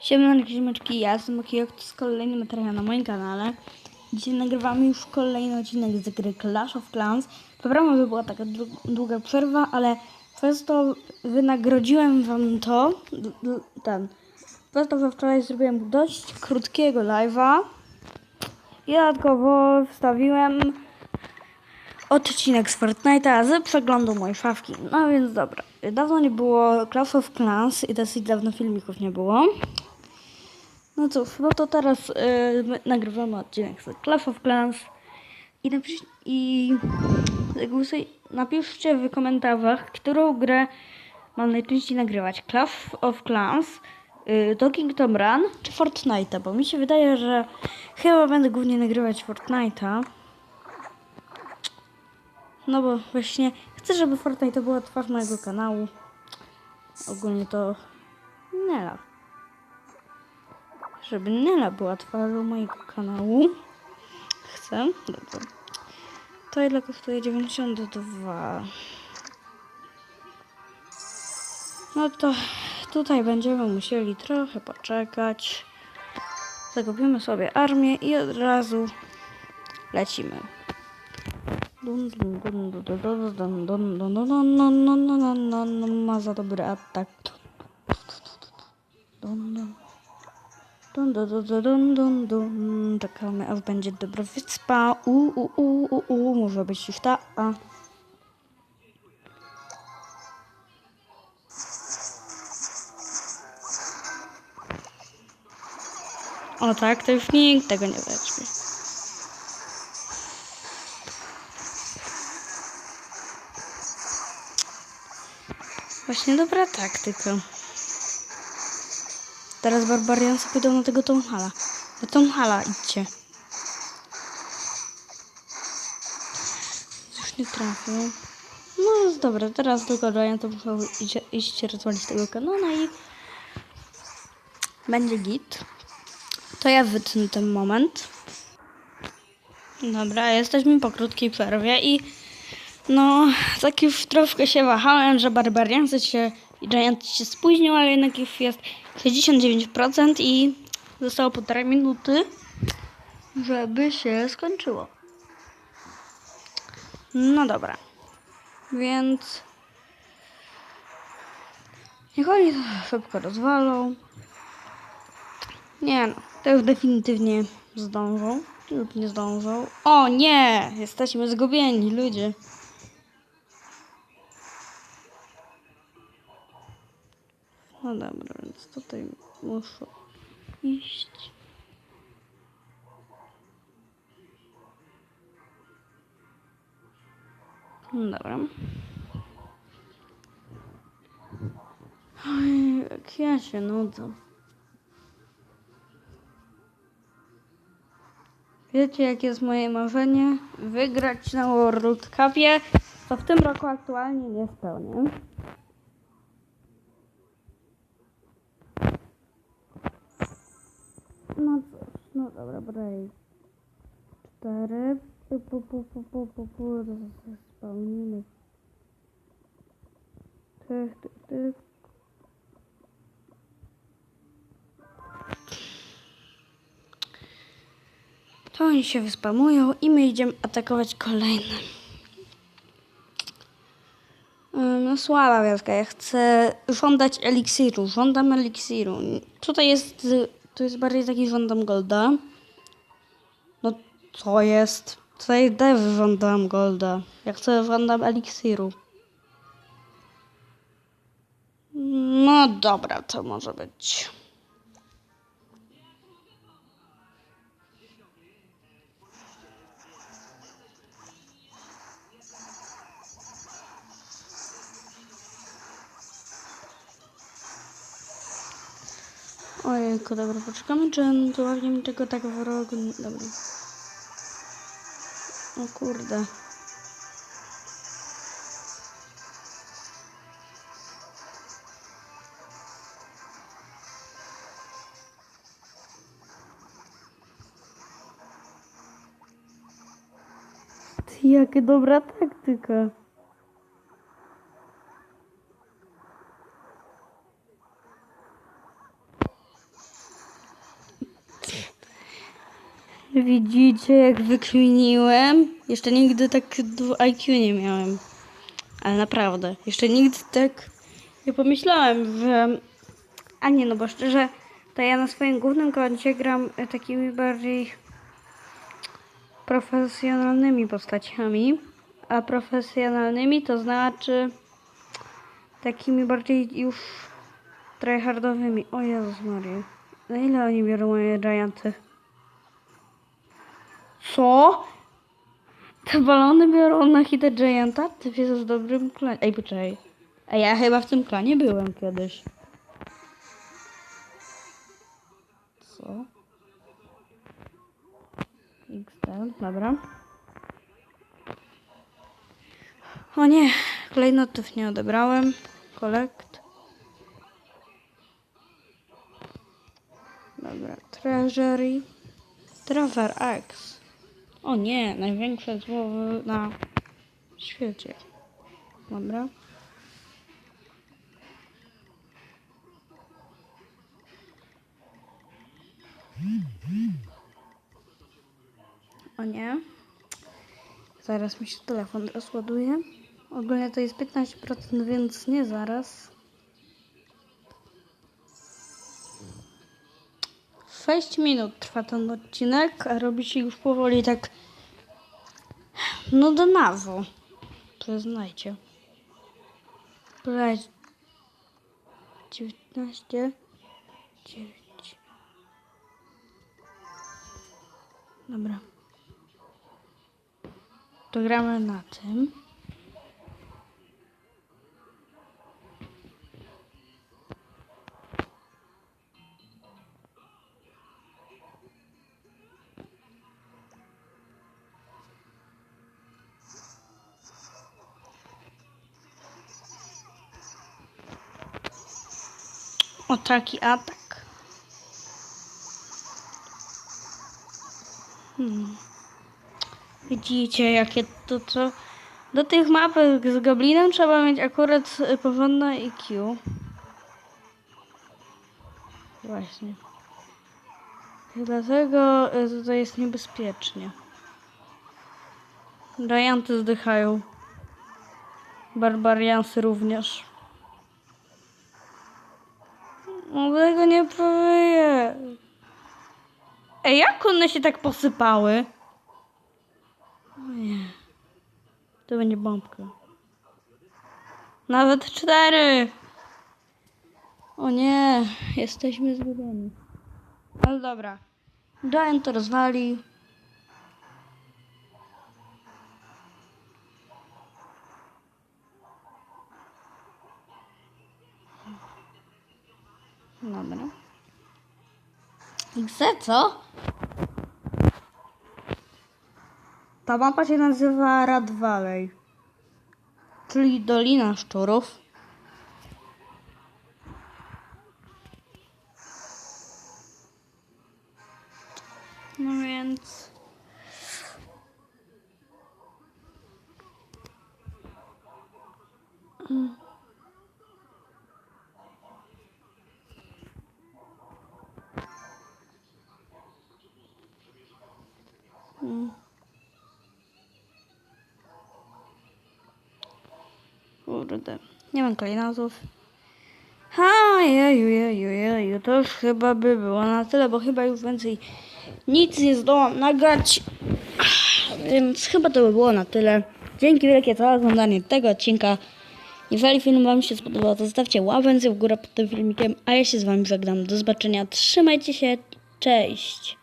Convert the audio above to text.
Siemanko, ziemeczki, ja jestem Makijok, to jest kolejny materiał na moim kanale. Dzisiaj nagrywamy już kolejny odcinek z gry Clash of Clans. Dobra, że była taka dłu- długa przerwa, ale przez to wynagrodziłem wam to, ten, przez to, że wczoraj zrobiłem dość krótkiego live'a i dodatkowo wstawiłem odcinek z Fortnite'a z przeglądu mojej szafki. No więc dobra, dawno nie było Clash of Clans i dosyć dawno filmików nie było. No cóż, no to teraz y, my nagrywamy odcinek z Clash of Clans i, napisz, i zagłosuj, napiszcie w komentarzach, którą grę mam najczęściej nagrywać. Clash of Clans, y, Talking Tom Run czy Fortnite'a, bo mi się wydaje, że chyba będę głównie nagrywać Fortnite'a. No bo właśnie chcę, żeby Fortnite to była twarz mojego kanału. Ogólnie to Nela żeby Nela była twarzą mojego kanału. Chcę? Dobra. To ile kosztuje 92? No to tutaj będziemy musieli trochę poczekać. Zakupimy sobie armię i od razu lecimy. Ma za dobry atak. Dun, dun. Dun, dun, dun, dun, dun, dun. Czekamy, aż będzie dobra wyspa. U, u, u, u, u, może być już ta. A. O tak, to już nikt tego nie weźmie. Właśnie dobra taktyka. Teraz barbariansy pójdą na tego Tomhala. Na Tomhala idźcie. Już nie trafił. No dobra, teraz tylko Giant to muszą iść, rozwalić tego kanona i będzie git. To ja wytnę ten moment. Dobra, jesteśmy po krótkiej przerwie i no, tak już troszkę się wahałem, że Barbariansy się Giant się spóźnił, ale jednak już jest 69% i zostało półtorej minuty, żeby się skończyło. No dobra, więc niech oni to szybko rozwalą. Nie no, to już definitywnie zdążą lub nie zdążą. O nie, jesteśmy zgubieni, ludzie. No dobra, więc tutaj muszę iść. No Dobra. Oj, jak ja się nudzę. Wiecie, jakie jest moje marzenie? Wygrać na World Cupie, co w tym roku aktualnie nie spełnię. No cóż, no dobra, break. Cztery. Pu, pu, pu, pu, pu, pu. Spełnimy. Tych, tych, tych. To oni się wyspamują i my idziemy atakować kolejne. No słaba wielka, ja chcę żądać eliksiru, żądam eliksiru. Tutaj jest, tu jest bardziej taki żądam golda. No co jest? Tutaj też żądam golda. Ja chcę żądam eliksiru. No dobra, to może być. Ojejku, dobra, poczekamy, czy on tu mi tego tak w rogu... Dobra. O kurde. Jakie dobra taktyka. Widzicie, jak wykminiłem? Jeszcze nigdy tak IQ nie miałem. Ale naprawdę, jeszcze nigdy tak nie pomyślałem, że... A nie, no bo szczerze, to ja na swoim głównym koncie gram e, takimi bardziej profesjonalnymi postaciami. A profesjonalnymi to znaczy takimi bardziej już tryhardowymi. O Jezus Maria. Na ile oni biorą moje gianty? Co? Te balony biorą na hitę Gianta? Ty wiesz z dobrym klanie. Ej, poczekaj. A ja chyba w tym klanie byłem kiedyś. Co? XD, dobra. O nie, klejnotów nie odebrałem. Collect. Dobra, Treasury. Trevor X. O nie, największe zło na świecie. Dobra. O nie. Zaraz mi się telefon rozładuje. Ogólnie to jest 15%, więc nie zaraz. 6 minut trwa ten odcinek, a robi się już powoli tak no do nawo. Przyznajcie. Brać 19 9 Dobra. To gramy na tym. Taki atak. Hmm. Widzicie, jakie to co. Do tych mapek z goblinem trzeba mieć akurat y, porządne IQ. Właśnie. Dlatego y, tutaj jest niebezpiecznie. Gianty zdychają. Barbariansy również. No tego nie powie. Ej, jak one się tak posypały? O nie. To będzie bombka. Nawet cztery. O nie, jesteśmy zgubieni. Ale dobra. Giant to rozwali. Dobra. Gdzie co? Ta mapa się nazywa Rad Valley, czyli Dolina Szczurów. No więc... Kurde, nie mam klejnotów. Ha, jeju, jeju, jeju, to już chyba by było na tyle, bo chyba już więcej nic nie zdołam nagrać. Więc chyba to by było na tyle. Dzięki wielkie za oglądanie tego odcinka. Jeżeli film Wam się spodobał, to zostawcie łapę w górę pod tym filmikiem, a ja się z Wami żegnam. Do zobaczenia, trzymajcie się, cześć!